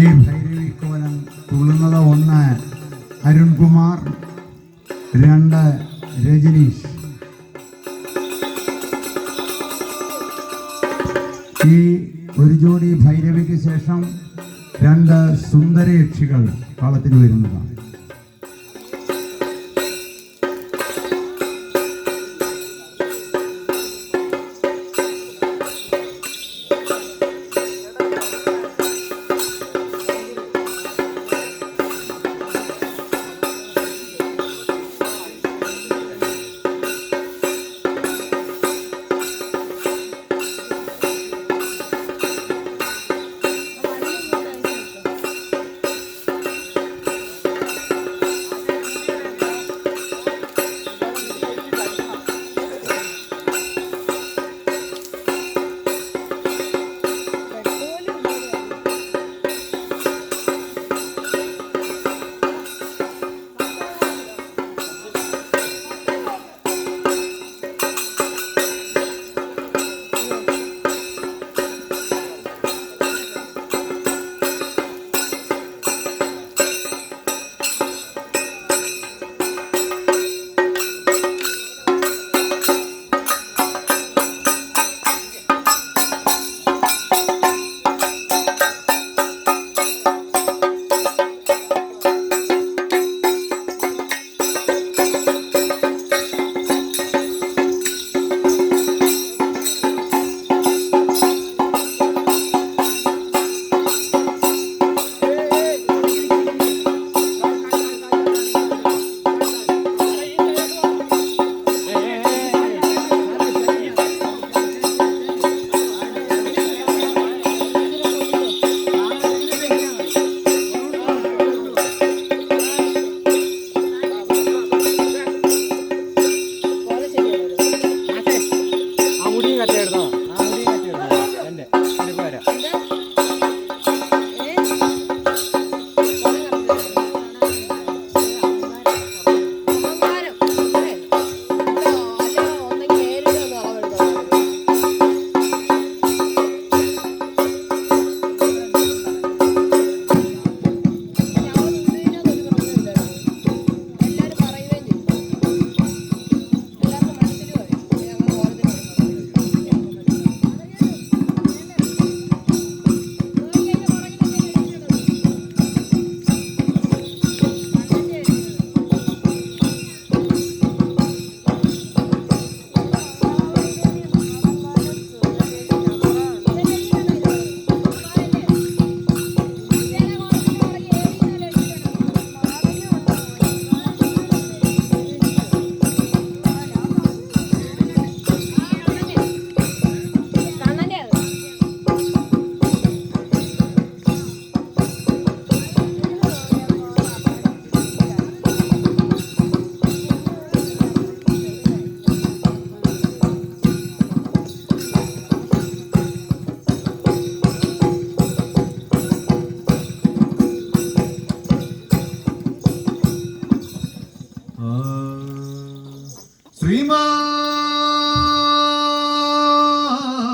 team.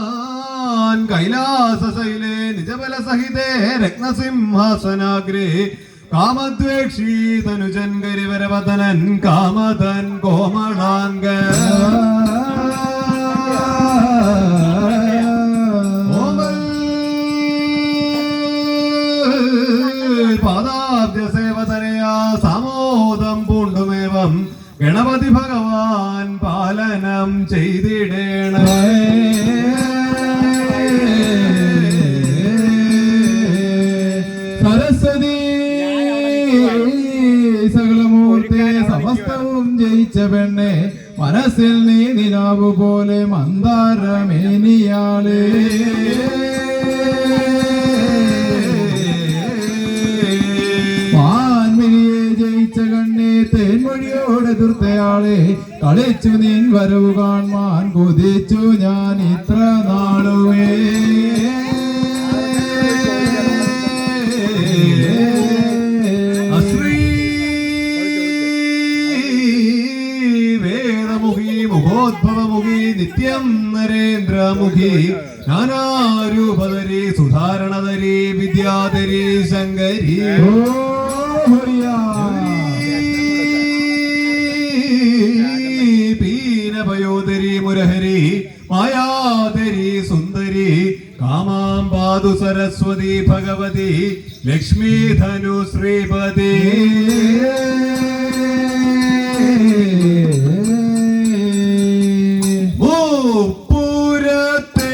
ശ്രീമാൻ കൈലാസശൈലേ നിജബല സഹിതേ രത്നസിംഹാസനാഗ്രേ കാമദ്വേക്ഷീ തനുജൻ കരിവരവതനൻ കാമതൻ കോമളാംഗ. പാദാബ്ജ സേവതനയാ സമോദം പൂണ്ടുമേവം ഗണപതി ഭഗവാൻ പാലനം ചെയ്തിടേണേ. സരസ്വതി സകലമൂർത്തി സമസ്തവും ജയിച്ച പെണ്ണെ മനസ്സിൽ നീ നിലാവ് പോലെ മന്ദാരമേനിയാളേ. മാൻമിനിയെ എതിർത്തയാളെ കളിച്ചു നിൻ വരവ് കാൺമാൻ കൊതിച്ചു ഞാൻ ഇത്ര നാളുമേ മുഖോദ്ഭവമുഖി നിത്യം നരേന്ദ്രമുഖി നാനാരൂപതരി സുധാരണതരി വിദ്യാധരി ശങ്കരി. ഹരി പാതു സരസ്വതി ഭഗവതി ലക്ഷ്മി ധനു Sripathi. പൂരത്തെ.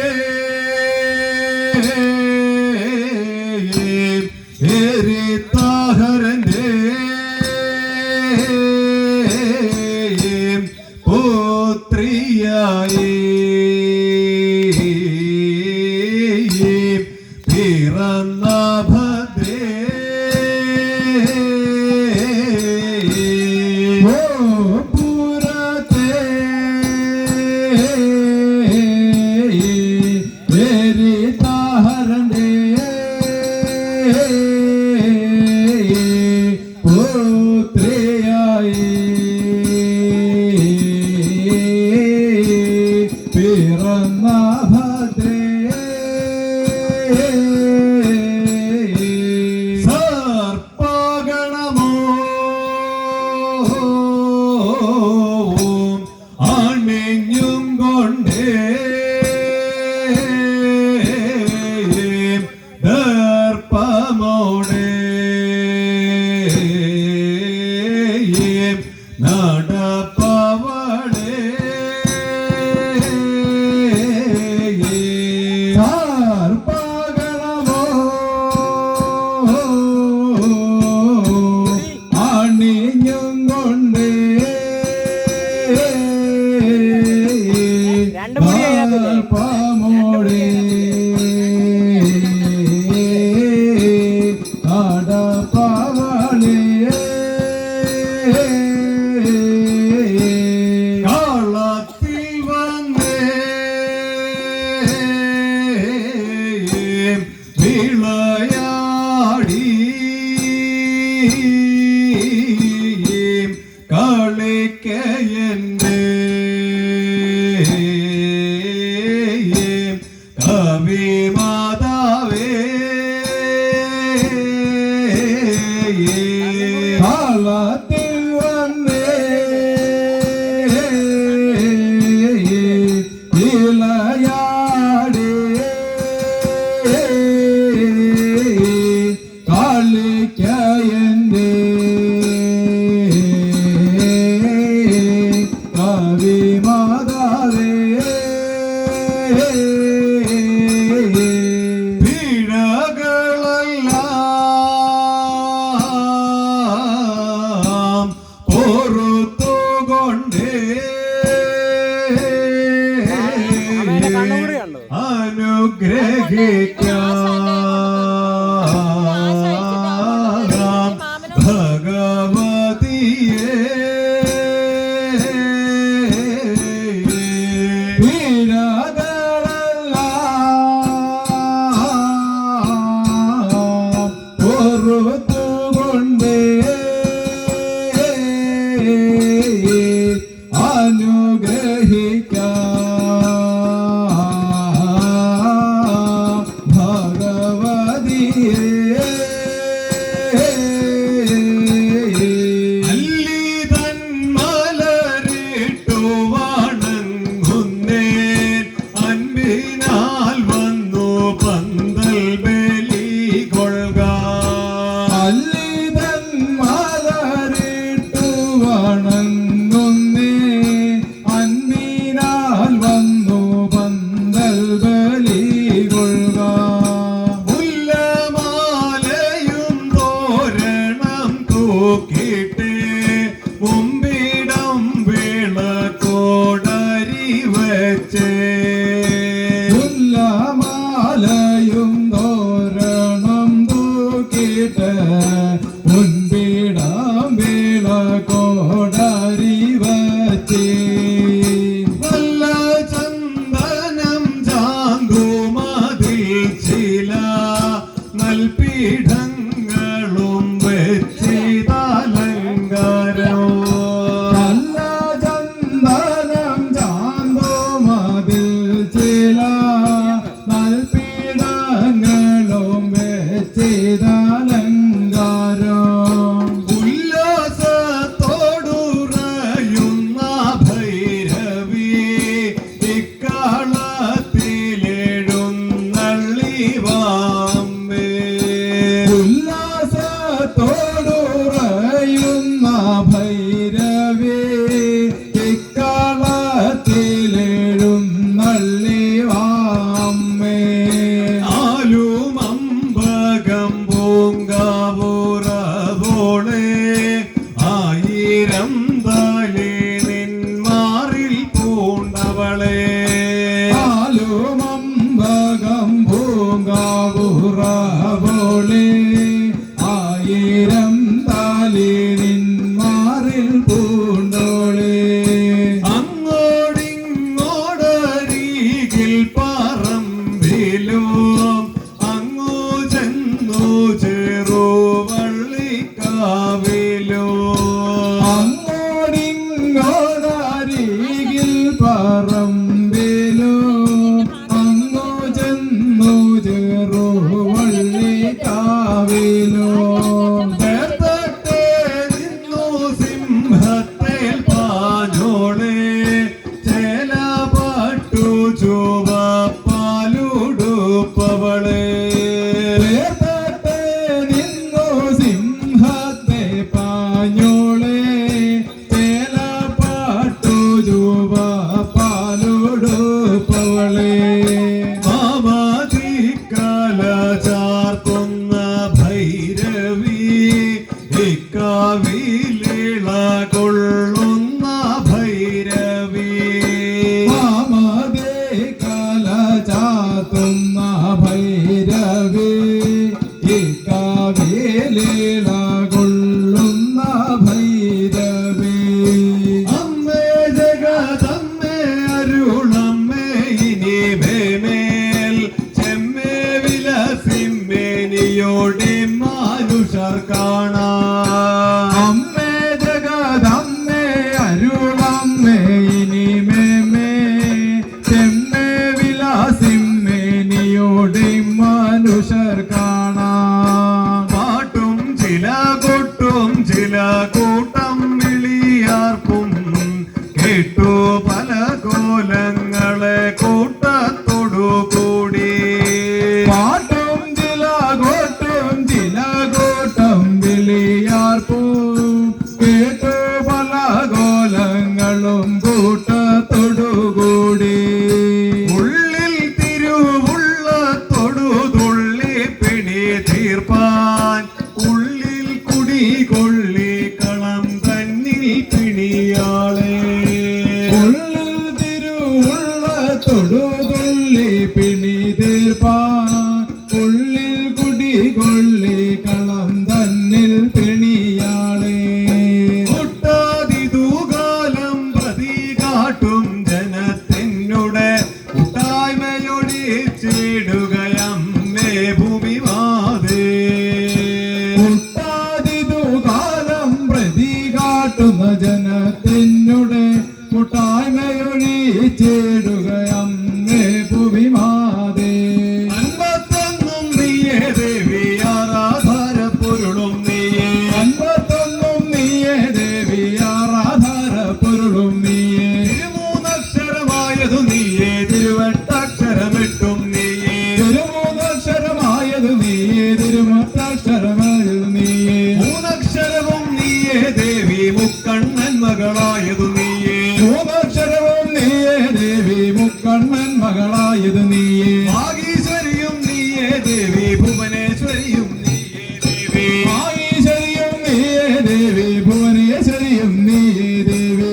mình những con đêm കണ്ടുപിടി അതിനകത്തില്ലേ வைக்க என்று love Swami. भये കൂട്ടത്തൊടുകൂടി ദേവി ആയീശ്വരിയും നീയേ ദേവി ഭുവനേശ്വരിയും നീയേ ദേവി.